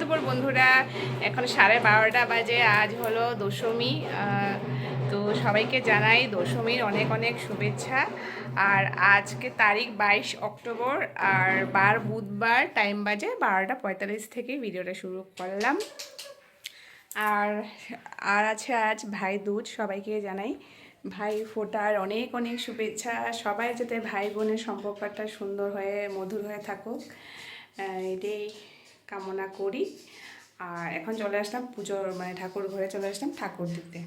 দুপুর বন্ধুরা, এখন সাড়ে বারোটা বাজে, আজ হলো দশমী তো সবাইকে জানাই দশমীর অনেক অনেক শুভেচ্ছা। আর আজকে তারিখ বাইশ অক্টোবর, আর বার বুধবার টাইম বাজে বারোটা পঁয়তাল্লিশ থেকে ভিডিওটা শুরু করলাম। আর আর আছে আজ ভাই দুধ, সবাইকে জানাই ভাই ফোটার অনেক অনেক শুভেচ্ছা। সবাই যাতে ভাই বোনের সম্পর্কটা সুন্দর হয়ে, মধুর হয়ে থাকুক এটাই কামনা করি। আর এখন চলে আসলাম পুজোর মানে ঠাকুর ঘরে চলে আসলাম ঠাকুর দিতে।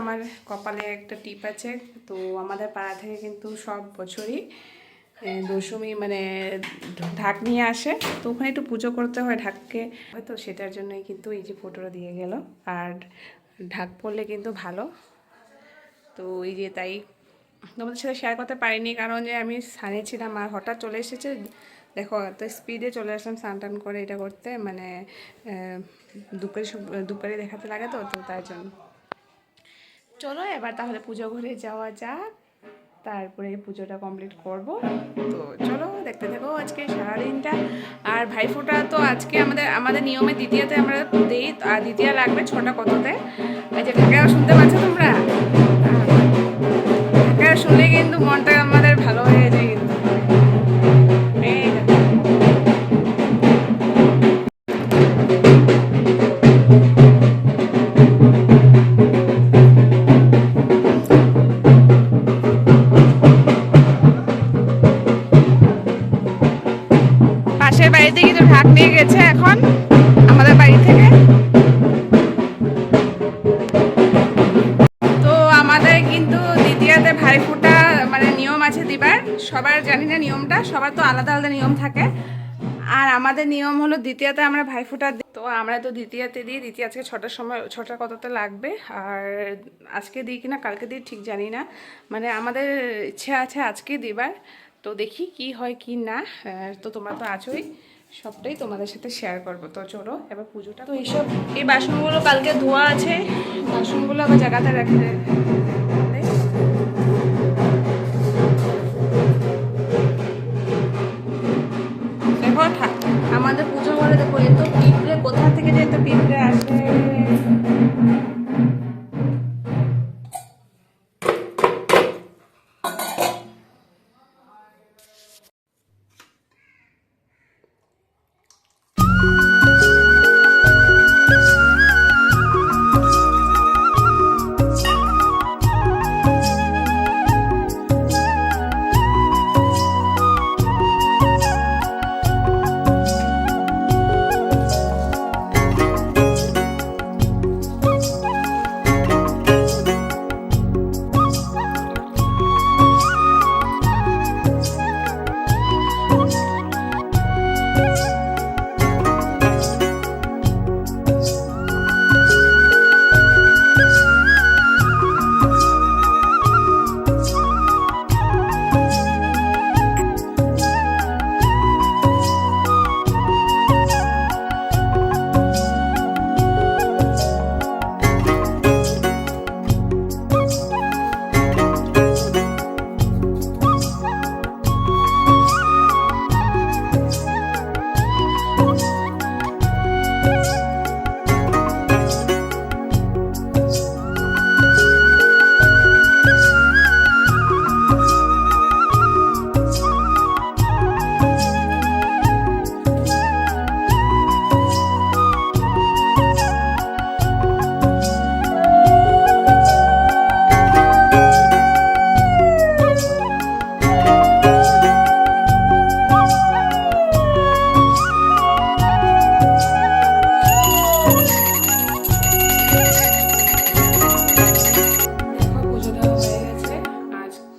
আমার কপালে একটা টিপ আছে, তো আমাদের পাড়া থেকে কিন্তু সব বছরই দশমী মানে ঢাক নিয়ে আসে। তো ওখানে একটু পুজো করতে হয় ঢাককে। হয়তো সেটার জন্যই কিন্তু এই যে ফটোটা দিয়ে গেল। আর ঢাক পড়লে কিন্তু ভালো। তো এই যে তাই তোমাদের সাথে শেয়ার করতে পারিনি, কারণ যে আমি সানে ছিলাম আর হঠাৎ চলে এসেছে। দেখো, এত স্পিডে চলে আসলাম স্নান করে এটা করতে মানে দুপুরে দুপুরে দেখাতে লাগে তো তো তার জন্য। চলো এবার তাহলে পুজো ঘরে যাওয়া যাক, তারপরে পুজোটা কমপ্লিট করব। তো চলো, দেখতে থাকো আজকে সারাদিনটা। আর ভাইফোঁটা তো আজকে আমাদের আমাদের নিয়মে দ্বিতীয়তে আমরা দিই, আর দ্বিতীয় লাগবে ছটা কততে। যে ঢাকা শুনতে পাচ্ছ তোমরা? ঢাকা শুনলে কিন্তু মনটা আমাদের ভালো হয়ে যায়। সবার জানি না নিয়মটা, সবার তো আলাদা আলাদা নিয়ম থাকে। আর আমাদের নিয়ম হলো দ্বিতীয়তে আমরা ভাইফোঁটা দিই তো আমরা তো দ্বিতীয়তে দিই, দ্বিতীয় আজকে ছটার সময় ছটা কততে লাগবে। আর আজকে দিই কিনা, কালকে দিই ঠিক জানি না। মানে আমাদের ইচ্ছে আছে আজকে দিবার। তো দেখি কি হয় কি না। তো তোমরা তো আছোই। সবটাই তোমাদের সাথে শেয়ার করব। তো চলো, এবার পুজোটা। তো এইসব, এই বাসনগুলো কালকে ধোয়া আছে। বাসনগুলো আবার জায়গাতে রাখতে আমাদের পুজো ঘরে দেখো এত পিঁপড়ে কোথা থেকে যে এত পিঁপড়ে আসে?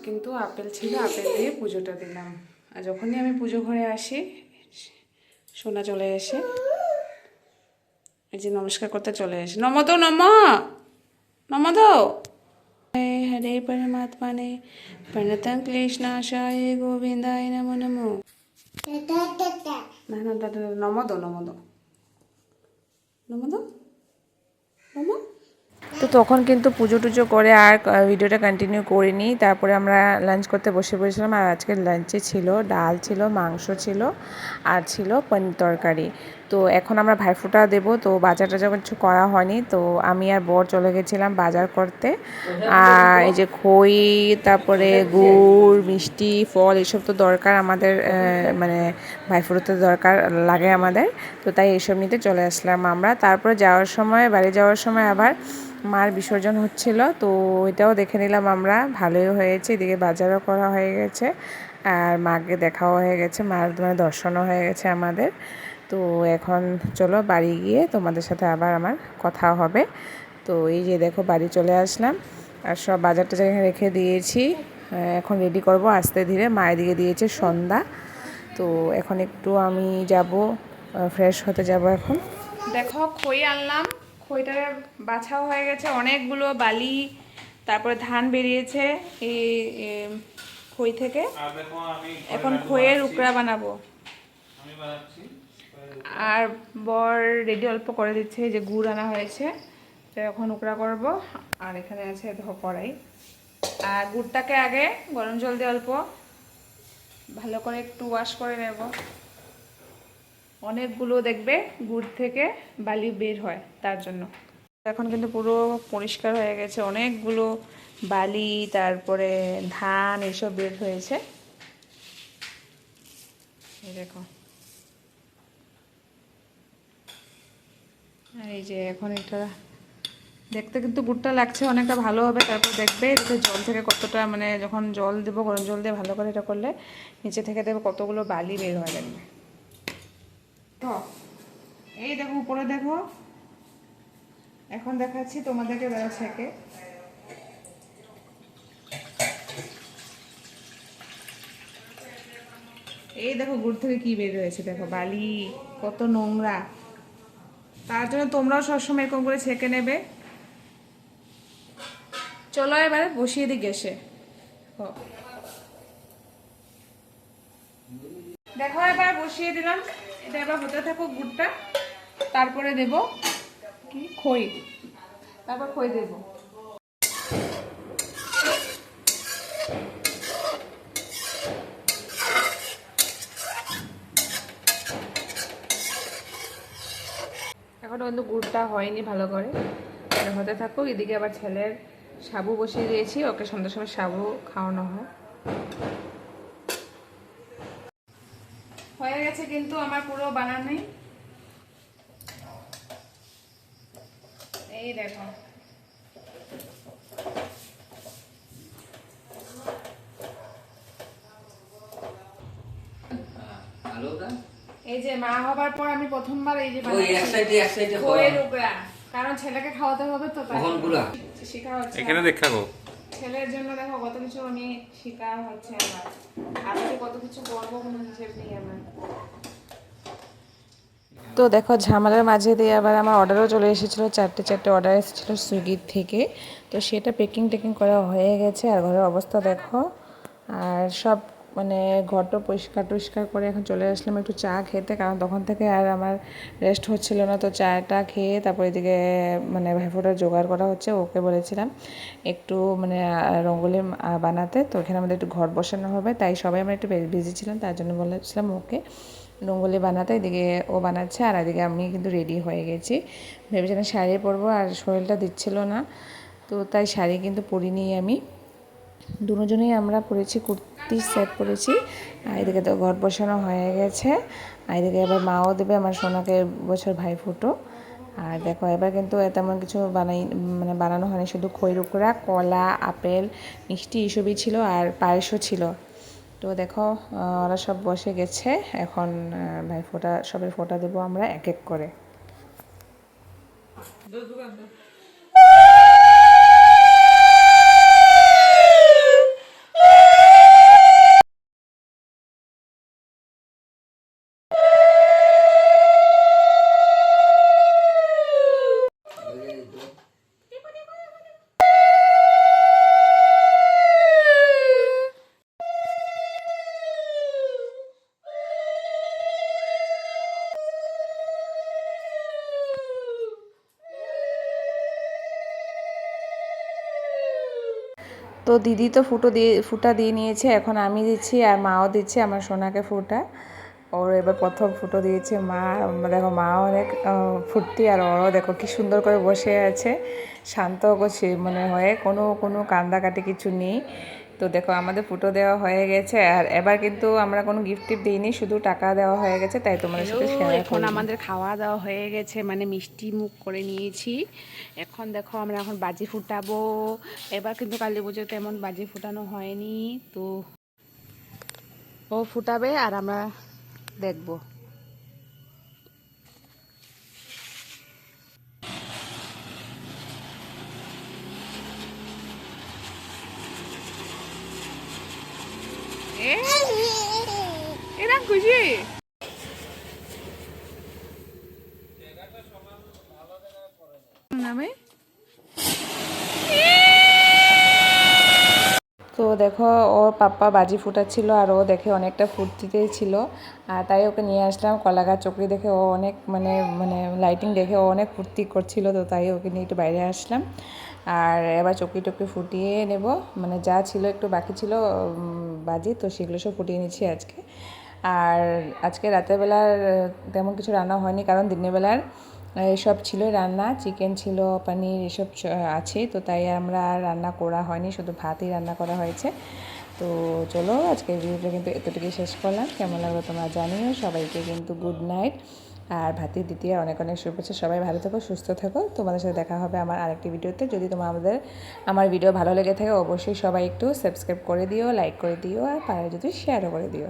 কিন্তু আপেল ছিল আপেল দিয়ে পুজোটা দিলাম। আর যখনই আমি পুজো ঘরে আসি, সোনা চলে এসে, এই যে নমস্কার করতে চলে এসে নমতো নম! নমতো হরে পরমাত্মা নে প্রণতং ক্লেশনাশায় গোবিন্দায় নমো নমো। না না দাদা নমদো নমদো। নমদো? নমো? তো তখন কিন্তু পুজো টুজো করে আর ভিডিওটা কন্টিনিউ করিনি। তারপরে আমরা লাঞ্চ করতে বসে পড়েছিলাম আর আজকে লাঞ্চে ছিল, ডাল ছিল, মাংস ছিল আর ছিল পনির তরকারি। তো এখন আমরা ভাইফোঁটা দেবো, তো বাজারটা টাজার কিছু করা হয়নি, তো আমি আর বর চলে গেছিলাম বাজার করতে। আর এই যে খই, তারপরে গুড়, মিষ্টি, ফল, এসব তো দরকার আমাদের মানে ভাইফোঁটাতে দরকার লাগে আমাদের। তো তাই এসব নিতে চলে আসলাম আমরা। তারপরে যাওয়ার সময়, বাড়ি যাওয়ার সময় আবার মার বিসর্জন হচ্ছিল, তো এটাও দেখে নিলাম আমরা। ভালোই হয়েছে, এদিকে বাজারও করা হয়ে গেছে, আর মাকে দেখাও হয়ে গেছে, মার মানে দর্শনও হয়ে গেছে আমাদের। তো এখন চলো বাড়ি গিয়ে তোমাদের সাথে আবার আমার কথা হবে। তো এই যে দেখো বাড়ি চলে আসলাম, আর সব বাজারটা এখানে রেখে দিয়েছি। এখন রেডি করব আস্তে ধীরে মায়ের দিকে দিয়েছে সন্ধ্যা। তো এখন একটু আমি যাব ফ্রেশ হতে যাব এখন। দেখো খই আনলাম খইটা বাছাও হয়ে গেছে। অনেকগুলো বালি তারপরে ধান বেরিয়েছে এই খই থেকে। এখন খইয়ের। উকড়া বানাবো। আর বর রেডি অল্প করে দিচ্ছে যে গুড় আনা হয়েছে। তো এখন উকড়া করব। আর এখানে আছে দেখো কড়াই। আর গুড়টাকে আগে গরম জল দিয়ে অল্প ভালো করে একটু ওয়াশ করে নেব। অনেকগুলো দেখবে গুড় থেকে বালি বের হয় তার জন্য। এখন কিন্তু পুরো পরিষ্কার হয়ে গেছে। অনেকগুলো বালি, তারপরে ধান এসব বের হয়েছে। এই দেখো। আর এই যে এখন এটা দেখতে কিন্তু গুড়টা লাগছে অনেকটা ভালো হবে। তারপর দেখবে এতে জল থেকে কতটা মানে যখন জল দেবো, গরম জল দিয়ে ভালো করে এটা করলে নিচে থেকে দেখবে কতগুলো বালি বের হয়ে যাবে তো, এই দেখো, উপরে দেখো। এখন দেখাচ্ছি তোমাদেরকে বেড়া থেকে এই দেখো গুড় থেকে কি বের হয়েছে, দেখো, বালি, কত নোংরা। তার জন্য তোমরাও সবসময় এরকম করে ছেঁকে নেবে। চলো এবারে বসিয়ে দিই গ্যাসে। দেখো, এবার বসিয়ে দিলাম। এটা এবার হতে থাকুক গুড়টা। তারপরে দেব কি? খই। তারপর খই দেব। এখনও কিন্তু গুড়টা হয়নি ভালো করে। হতে থাকুক, এদিকে আবার ছেলের সাবু বসিয়ে দিয়েছি, ওকে সন্ধ্যার সময় সাবু খাওয়ানো হয়। হয়ে গেছে কিন্তু আমার পুরো বানানোই। এই দেখো। এই যে মা হবার পর আমি প্রথমবার এই যে কারণ ছেলেকে খাওয়াতে হবে তো তাই শেখা হচ্ছে। এখানে দেখাবো। ছেলের জন্য দেখো কত কিছু আমি শিকার হচ্ছে আমার। আজকে কত কিছু করব কোনো হিসেব নেই আমার। তো দেখো ঝামেলার মাঝে দিয়ে আবার আমার অর্ডারও চলে এসেছিল, চারটে চারটে অর্ডার এসেছিল সুইগির থেকে। তো সেটা পেকিং ট্যাকিং করা হয়ে গেছে, আর ঘরের অবস্থা দেখো। আর সব মানে ঘরটা পরিষ্কার টরিষ্কার করে এখন চলে আসলাম একটু চা খেতে, কারণ তখন থেকে আর আমার রেস্ট হচ্ছিল না। তো চাটা খেয়ে তারপর এদিকে মানে ভাইফোঁটার জোগাড় করা হচ্ছে, ওকে বলেছিলাম একটু মানে রঙ্গোলি বানাতে। তো এখানে আমাদের একটু ঘর বসানো হবে, তাই সবাই আমরা একটু বিজি ছিলাম, তার জন্য বলেছিলাম ওকে রঙ্গোলি বানাতে। এদিকে ও বানাচ্ছে, আর এদিকে আমি কিন্তু রেডি হয়ে গেছি। ভেবেছিলাম শাড়ি পরবো, আর শরীরটা দিচ্ছিল না। তো তাই শাড়ি কিন্তু পরিনি আমি। দুজনেই আমরা পরেছি কুর্তি সেট পরেছি আর এদিকে তো ঘর বসানো হয়ে গেছে। আর এদিকে এবার মাও দেবে আমার সোনাকে বছর ভাই ফুটো। আর দেখো, এবার কিন্তু তেমন কিছু বানাই মানে বানানো হয়নি, শুধু খৈরুকুড়া কলা, আপেল, মিষ্টি এসবই ছিল আর পায়েসও ছিল। তো দেখো ওরা সব বসে গেছে। এখন ভাই ফোটা সবের ফোটা দেবো আমরা এক এক করে। তো দিদি তো ফুটো দিয়ে, ফুটা দিয়ে নিয়েছে, এখন আমি দিচ্ছি আর মাও দিচ্ছে, আমার সোনাকে ফুটা। ওর এবার প্রথম ফুটো দিয়েছে মা, দেখো মা অনেক ফুটতি আর ওরও দেখো কি সুন্দর করে বসে আছে। শান্ত করছে মানে হয়ে, কোনো কোনো কান্দাকাটি কিছু নেই। তো দেখো আমাদের ফুটো দেওয়া হয়ে গেছে আর এবার কিন্তু আমরা কোনো গিফট টিফট দিইনি শুধু টাকা দেওয়া হয়ে গেছে তাই তোমাদের সাথে শেয়ার এখন আমাদের খাওয়া দাওয়া হয়ে গেছে মানে মিষ্টি মুখ করে নিয়েছি। এখন দেখো আমরা এখন বাজি ফুটাবো। এবার কিন্তু কালী পুজো তেমন বাজি ফুটানো হয়নি তো ও ফুটাবে আর আমরা দেখব। খুশি? তো দেখো, ওর পাপ্পা বাজি ফুটাচ্ছিল আর ও দেখে অনেকটা ফুর্তিতেই ছিল। আর তাই ওকে নিয়ে আসলাম কলাগাছ চকরি দেখে ও অনেক মানে মানে লাইটিং দেখে ও অনেক ফুর্তি করছিল, তো তাই ওকে নিয়ে একটু বাইরে আসলাম। আর এবার চকরি টকি ফুটিয়ে নেব। মানে যা ছিল একটু বাকি ছিল বাজি, তো সেগুলো সব ফুটিয়ে নিচ্ছি আজকে। আর আজকে রাতের বেলার তেমন কিছু রান্না হয়নি, কারণ দিনের বেলার এসব ছিল রান্না। চিকেন ছিল, পনির, এসব আছে, তো তাই আমরা রান্না করা হয়নি, শুধু ভাতই রান্না করা হয়েছে। তো চলো, আজকের ভিডিওটা কিন্তু এতটুকুই শেষ করলাম। কেমন লাগল তোমরা জানিও। সবাইকে কিন্তু গুড নাইট আর ভাতির দ্বিতীয়, অনেক অনেক শুভেচ্ছা। সবাই ভালো থেকো, সুস্থ থেকো। তোমাদের সাথে দেখা হবে আমার আরেকটি ভিডিওতে। যদি তোমার আমাদের, আমার ভিডিও ভালো লেগে থাকে, অবশ্যই সবাই একটু সাবস্ক্রাইব করে দিও লাইক করে দিও, আর পারে যদি শেয়ারও করে দিও।